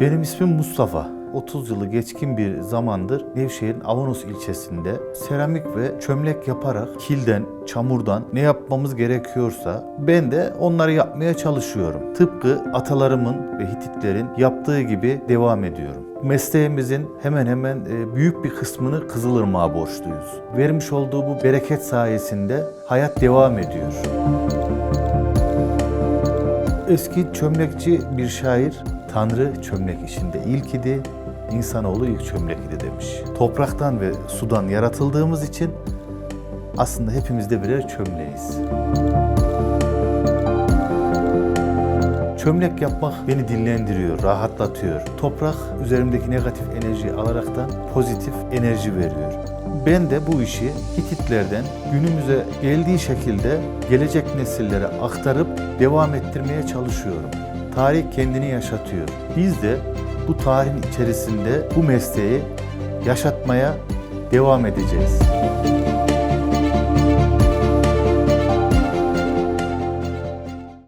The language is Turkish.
Benim ismim Mustafa. 30 yılı geçkin bir zamandır Nevşehir'in Avanos ilçesinde seramik ve çömlek yaparak kilden, çamurdan ne yapmamız gerekiyorsa ben de onları yapmaya çalışıyorum. Tıpkı atalarımın ve Hititlerin yaptığı gibi devam ediyorum. Mesleğimizin hemen hemen e, büyük bir kısmını Kızılırmak'a borçluyuz. Vermiş olduğu bu bereket sayesinde hayat devam ediyor. Eski çömlekçi bir şair, Tanrı çömlek işinde ilk idi, insanoğlu ilk çömlek idi demiş. Topraktan ve sudan yaratıldığımız için aslında hepimiz de birer çömleğiz. Çömlek yapmak beni dinlendiriyor, rahatlatıyor. Toprak üzerimdeki negatif enerjiyi alaraktan pozitif enerji veriyor. Ben de bu işi Hititlerden günümüze geldiği şekilde gelecek nesillere aktarıp devam ettirmeye çalışıyorum. Tarih kendini yaşatıyor. Biz de bu tarihin içerisinde bu mesleği yaşatmaya devam edeceğiz.